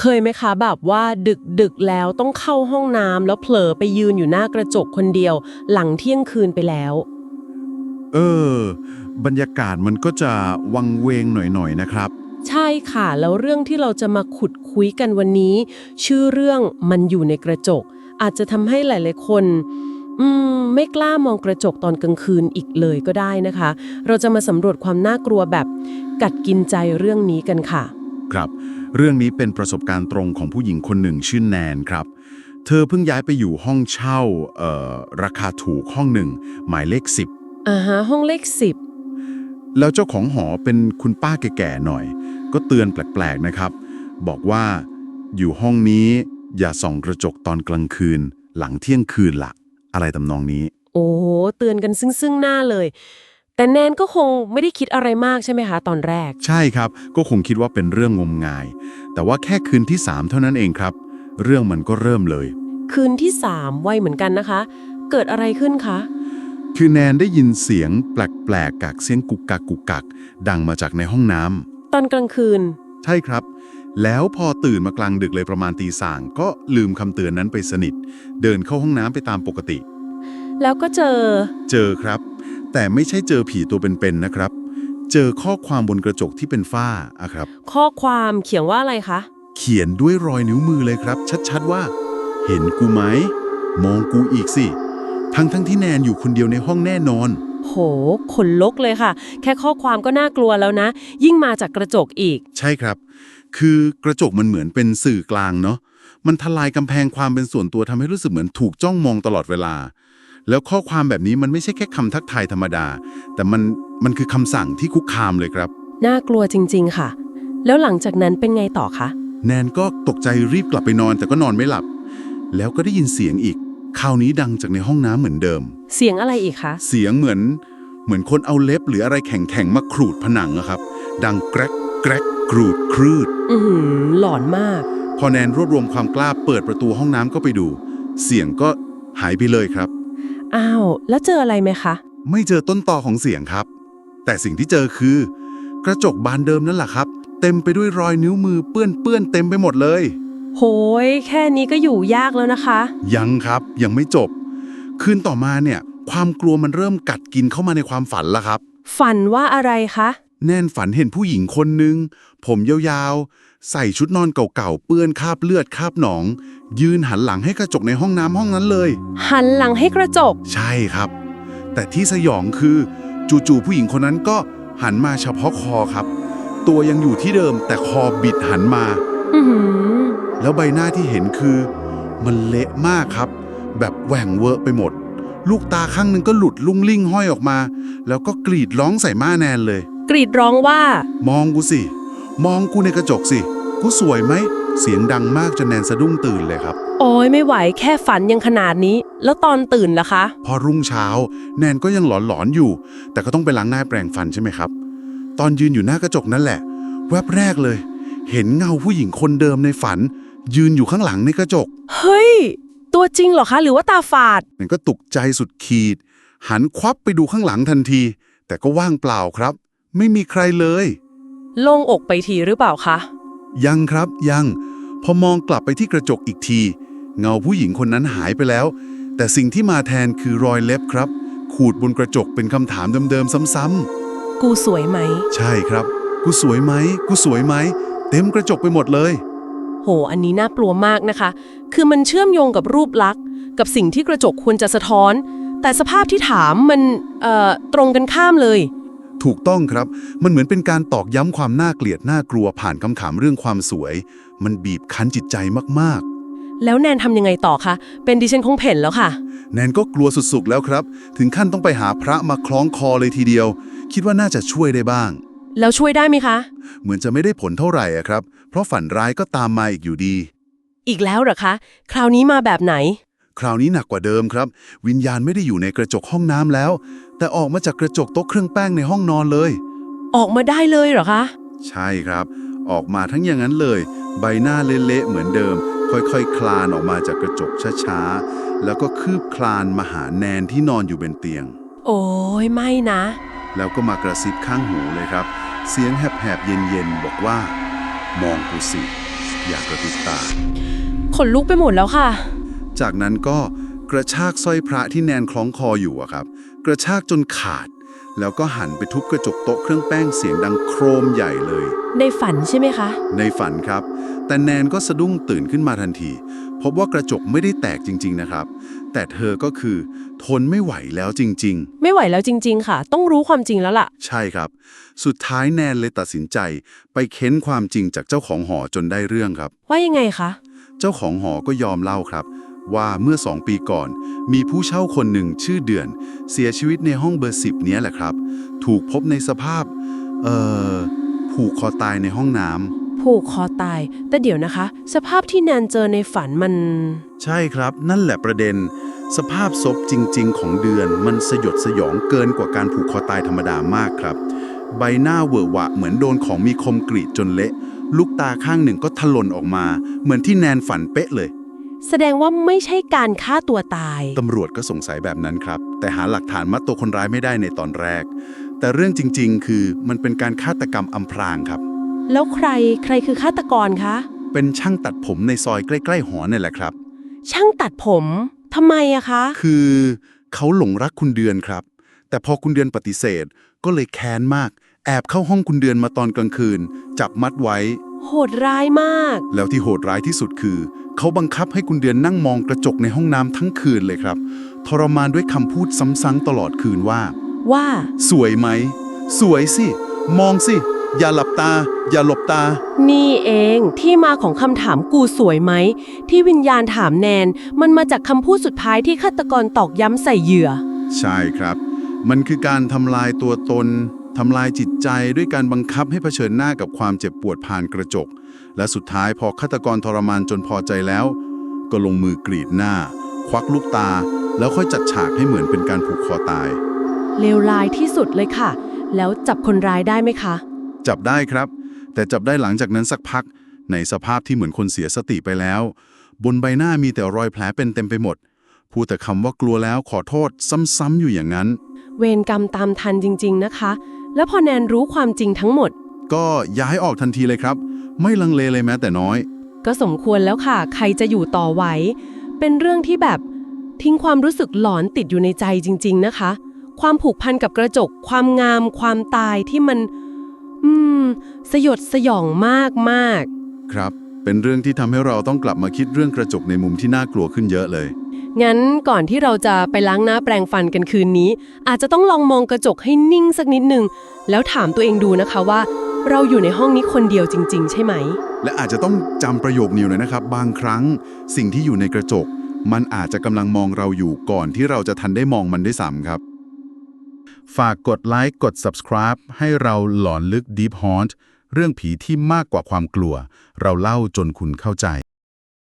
เคยไหมคะแบบว่าดึกดึกๆแล้วต้องเข้าห้องน้ำแล้วเผลอไปยืนอยู่หน้ากระจกคนเดียว หลังเที่ยงคืนไปแล้ว เออ บรรยากาศมันก็จะวังเวงหน่อยๆนะครับ ใช่ค่ะ แล้วเรื่องที่เราจะมาขุดคุยกันวันนี้ ชื่อเรื่องมันอยู่ในกระจก อาจจะทำให้หลาย ๆ คนอืมไม่กล้ามองกระจกตอนกลางคืนอีกเลยก็ได้นะคะ เราจะมาสำรวจความน่ากลัวแบบกัดกินใจเรื่องนี้กันค่ะ ครับ เรื่องนี้เป็นประสบการณ์ตรงของผู้หญิงคนหนึ่งชื่อแนนครับ เธอเพิ่งย้ายไปอยู่ห้องเช่าเอ่อราคาถูกห้องหนึ่ง หมายเลข อ่าฮะห้องเลขสิบ10 แล้วเจ้าของหอเป็นคุณป้าแก่ๆหน่อย ก็เตือนแปลกๆนะครับ บอกว่าอยู่ห้องนี้อย่าส่องกระจกตอนกลางคืน หลังเที่ยงคืนละอะไรตำนองนี้ โอ้โหเตือนกันซึ่งซึ่งหน้าเลย แต่แนนก็คงไม่ได้คิดอะไรมากใช่ไหมคะตอนแรก ใช่ครับ ก็คงคิดว่าเป็นเรื่องงมงาย แต่ว่าแค่คืนที่ 3 เท่านั้นเองครับ เรื่องมันก็เริ่มเลย คืนที่สามไวเหมือนกันนะคะ เกิดอะไรขึ้นคะ คือแนนได้ยินเสียงแปลกๆกักเสียงกุกกักกุกกัก ดังมาจากในห้องน้ำตอนกลางคืน ใช่ครับ แล้วพอตื่นมากลางดึกเลยประมาณตีสางก็ลืมคำเตือนนั้นไปสนิท เดินเข้าห้องน้ำไปตามปกติ แล้วก็เจอ เจอครับ แต่ไม่ใช่เจอผีตัวเป็นๆนะครับ เจอข้อความบนกระจกที่เป็นฝ้าอะครับ ข้อความเขียนว่าอะไรคะ เขียนด้วยรอยนิ้วมือเลยครับ ชัดๆว่า เห็นกูไหม มองกูอีกสิ ทั้งทั้งๆที่แนนอยู่คนเดียวในห้องแน่นอน โหขนลุกเลยค่ะ แค่ข้อความก็น่ากลัวแล้วนะ ยิ่งมาจากกระจกอีก ใช่ครับ คือกระจกมันเหมือนเป็นสื่อกลางเนาะมันทลายกำแพงความเป็นส่วนตัวทำให้รู้สึกเหมือนถูกจ้องมองตลอดเวลา แล้วข้อความแบบนี้มันไม่ใช่แค่คำทักทายธรรมดา แต่มันมันคือคำสั่งที่คุกคามเลยครับ น่ากลัวจริง ๆ ค่ะ แล้วหลังจากนั้นเป็นไงต่อคะ แนนก็ตกใจรีบกลับไปนอน แต่ก็นอนไม่หลับ แล้วก็ได้ยินเสียงอีก คราวนี้ดังจากในห้องน้ำเหมือนเดิม เสียงอะไรอีกคะ เสียงเหมือน เหมือนคนเอาเล็บหรืออะไรแข็งๆมาขูดผนังอะครับ ดังแกรกแกรกกรูดครืด อือหือหลอนมาก พอแนนรวบรวมความกล้าเปิดประตูห้องน้ำก็ไปดู เสียงก็หายไปเลยครับ อ้าว แล้วเจออะไรไหมคะ ไม่เจอต้นตอของเสียงครับ แต่สิ่งที่เจอคือ กระจกบานเดิมนั่นแหละครับ เต็มไปด้วยรอยนิ้วมือเปื้อนเปื้อนๆเต็มไปหมดเลย โหย แค่นี้ก็อยู่ยากแล้วนะคะ ยังครับยังไม่จบ คืนต่อมาเนี่ย ความกลัวมันเริ่มกัดกินเข้ามาในความฝันละครับ ฝันว่าอะไรคะ แน่นฝันเห็นผู้หญิงคนหนึ่งผมยาวๆ ใส่ชุดนอนเก่าๆ เปื้อนคราบเลือดคราบหนอง ยืนหันหลังให้กระจกในห้องน้ำห้องนั้นเลย หันหลังให้กระจก ใช่ครับ แต่ที่สยองคือ จู่ๆผู้หญิงคนนั้นก็หันมาเฉพาะคอครับ ตัวยังอยู่ที่เดิมแต่คอบิดหันมา อือหือ แล้วใบหน้าที่เห็นคือ มันเละมากครับ แบบแหว่งเวอะไปหมด ลูกตาข้างหนึงก็หลุดลุ่งลิ่งห้อยออกมา แล้วก็กรีดร้องใส่ม่าแนนเลย กรีดร้องว่า มองกูสิ มองกูในกระจกสิ กูสวยไหม เสียงดังมากจนแนนสะดุ้งตื่นเลยครับ โอ้ยไม่ไหวแค่ฝันยังขนาดนี้ แล้วตอนตื่นล่ะคะ พอรุ่งเช้า แนนก็ยังหลอนๆอยู่ แต่ก็ต้องไปล้างหน้าแปรงฟันใช่ไหมครับ ตอนยืนอยู่หน้ากระจกนั่นแหละ แวบแรกเลย เห็นเงาผู้หญิงคนเดิมในฝัน ยืนอยู่ข้างหลังในกระจก เฮ้ย ตัวจริงเหรอคะ หรือว่าตาฝาด แนนก็ตกใจสุดขีด หันควับไปดูข้างหลังทันที แต่ก็ว่างเปล่าครับ ไม่มีใครเลย โล่งอกไปทีหรือเปล่าคะ ยังครับยัง พอมองกลับไปที่กระจกอีกที เงาผู้หญิงคนนั้นหายไปแล้ว แต่สิ่งที่มาแทนคือรอยเล็บครับ ขูดบนกระจกเป็นคำถามเดิมๆซ้ำกูสวยไหม ๆ ใช่ครับ กูสวยไหม กูสวยไหม เต็มกระจกไปหมดเลย โห อันนี้น่ากลัวมากนะคะ คือมันเชื่อมโยงกับรูปลักษณ์ กับสิ่งที่กระจกควรจะสะท้อน แต่สภาพที่ถามมัน เอ่อ ตรงกันข้ามเลย ถูกต้องครับ มันเหมือนเป็นการตอกย้ำความน่าเกลียดน่ากลัวผ่านคำถามเรื่องความสวย มันบีบคั้นจิตใจมากแล้วแนนทำยังไงต่อคะ เป็นดิฉันคงเพ่นแล้วค่ะ ๆ แนนก็กลัวสุดๆแล้วครับ ถึงขั้นต้องไปหาพระมาคล้องคอเลยทีเดียว คิดว่าน่าจะช่วยได้บ้าง แล้วช่วยได้ไหมคะ เหมือนจะไม่ได้ผลเท่าไหร่อะครับ เพราะฝันร้ายก็ตามมาอีกอยู่ดี อีกแล้วเหรอคะ คราวนี้มาแบบไหน คราวนี้หนักกว่าเดิมครับ วิญญาณไม่ได้อยู่ในกระจกห้องน้ำแล้ว แต่ออกมาจากกระจกโต๊ะเครื่องแป้งในห้องนอนเลย ออกมาได้เลยเหรอคะ ใช่ครับ ออกมาทั้งอย่างนั้นเลย ใบหน้าเละๆเหมือนเดิม ค่อยๆคคลานออกมาจากกระจกช้าๆ แล้วก็คืบคลานมาหาแนนที่นอนอยู่บนเตียง โอ้ยไม่นะ แล้วก็มากระซิบข้างหูเลยครับ เสียงแหบๆเย็นๆบอกว่า มองกูสิ อย่างกระพริบตา ขนลุกไปหมดแล้วค่ะ จากนั้นก็กระชากสร้อยพระที่แนนคล้องคออยู่อะครับ กระชากจนขาด แล้วก็หันไปทุบกระจกโต๊ะเครื่องแป้งเสียงดังโครมใหญ่เลย ในฝันใช่ไหมคะ ในฝันครับ แต่แนนก็สะดุ้งตื่นขึ้นมาทันที พบว่ากระจกไม่ได้แตกจริง ๆนะครับ แต่เธอก็คือ ทนไม่ไหวแล้วจริงไม่ไหวแล้วจริง ๆ ค่ะ ต้องรู้ความจริงแล้วล่ะๆใช่ครับ สุดท้ายแนนเลยตัดสินใจ ไปเค้นความจริงจากเจ้าของหอจนได้เรื่องครับ ว่ายังไงคะ เจ้าของหอก็ยอมเล่าครับ ว่าเมื่อสองปีก่อน มีผู้เช่าคนหนึ่งชื่อเดือน เสียชีวิตในห้องเบอร์สิบเนี้ยแหละครับ ถูกพบในสภาพ เอ่อ ผูกคอตายในห้องน้ำผูกคอตาย แต่เดี๋ยวนะคะ สภาพที่แนนเจอในฝันมัน ใช่ครับ นั่นแหละประเด็น สภาพศพจริง ๆ ของเดือน มันสยดสยองเกินกว่าการผูกคอตายธรรมดามากครับ ใบหน้าเวอะหวะเหมือนโดนของมีคมกรีดจนเละ ลูกตาข้างหนึ่งก็ถลนออกมา เหมือนที่แนนฝันเป๊ะเลย แสดงว่าไม่ใช่การฆ่าตัวตาย ตำรวจก็สงสัยแบบนั้นครับ แต่หาหลักฐานมัดตัวคนร้ายไม่ได้ในตอนแรก แต่เรื่องจริง ๆ คือมันเป็นการฆาตกรรมอำพรางครับ แล้วใครใครคือฆาตกรคะ เป็นช่างตัดผมในซอยใกล้ ๆ หอนี่นแหละครับ ช่างตัดผมทำไมอะคะ คือเขาหลงรักคุณเดือนครับ แต่พอคุณเดือนปฏิเสธก็เลยแค้นมาก แอบเข้าห้องคุณเดือนมาตอนกลางคืน จับมัดไว้ โหดร้ายมาก แล้วที่โหดร้ายที่สุดคือ เขาบังคับให้คุณเดือนนั่งมองกระจกในห้องน้ำทั้งคืนเลยครับ ทรมานด้วยคำพูดซ้ำๆตลอดคืนว่า ว่า สวยไหม สวยสิ มองสิ อย่าหลับตา อย่าหลบตา นี่เองที่มาของคำถามกูสวยไหม ที่วิญญาณถามแนน มันมาจากคำพูดสุดท้ายที่ฆาตกรตอกย้ำใส่เหยื่อ ใช่ครับ มันคือการทำลายตัวตน ทำลายจิตใจด้วยการบังคับให้เผชิญหน้ากับความเจ็บปวดผ่านกระจก และสุดท้ายพอฆาตกรทรมานจนพอใจแล้ว ก็ลงมือกรีดหน้า ควักลูกตา แล้วค่อยจัดฉากให้เหมือนเป็นการผูกคอตาย เลวร้ายที่สุดเลยค่ะ แล้วจับคนร้ายได้ไหมคะ จับได้ครับ แต่จับได้หลังจากนั้นสักพัก ในสภาพที่เหมือนคนเสียสติไปแล้ว บนใบหน้ามีแต่รอยแผลเป็นเต็มไปหมด พูดแต่คำว่ากลัวแล้วขอโทษซ้ำๆอยู่อย่างนั้น เวรกรรมตามทันจริง ๆนะคะ แล้วพอแนนรู้ความจริงทั้งหมด ก็ย้ายออกทันทีเลยครับ ไม่ลังเลเลยแม้แต่น้อย ก็สมควรแล้วค่ะ ใครจะอยู่ต่อไหว เป็นเรื่องที่แบบทิ้งความรู้สึกหลอนติดอยู่ในใจจริง ๆนะคะ ความผูกพันกับกระจก ความงาม ความตายที่มัน อืม สยดสยองมากมากครับ เป็นเรื่องที่ทำให้เราต้องกลับมาคิดเรื่องกระจกในมุมที่น่ากลัวขึ้นเยอะเลยๆ งั้นก่อนที่เราจะไปล้างหน้าแปรงฟันกันคืนนี้ อาจจะต้องลองมองกระจกให้นิ่งสักนิดหนึ่งแล้วถามตัวเองดูนะคะว่า เราอยู่ในห้องนี้คนเดียวจริง ๆ ใช่ไหม และอาจจะต้องจำประโยคนี้เลยนะครับ บางครั้งสิ่งที่อยู่ในกระจก มันอาจจะกำลังมองเราอยู่ก่อนที่เราจะทันได้มองมันได้วยซ้ำครับ ฝากกดไลค์กด subscribe ให้เราหลอนลึก Deep Haunt เรื่องผีที่มากกว่าความกลัว เราเล่าจนคุณเข้าใจ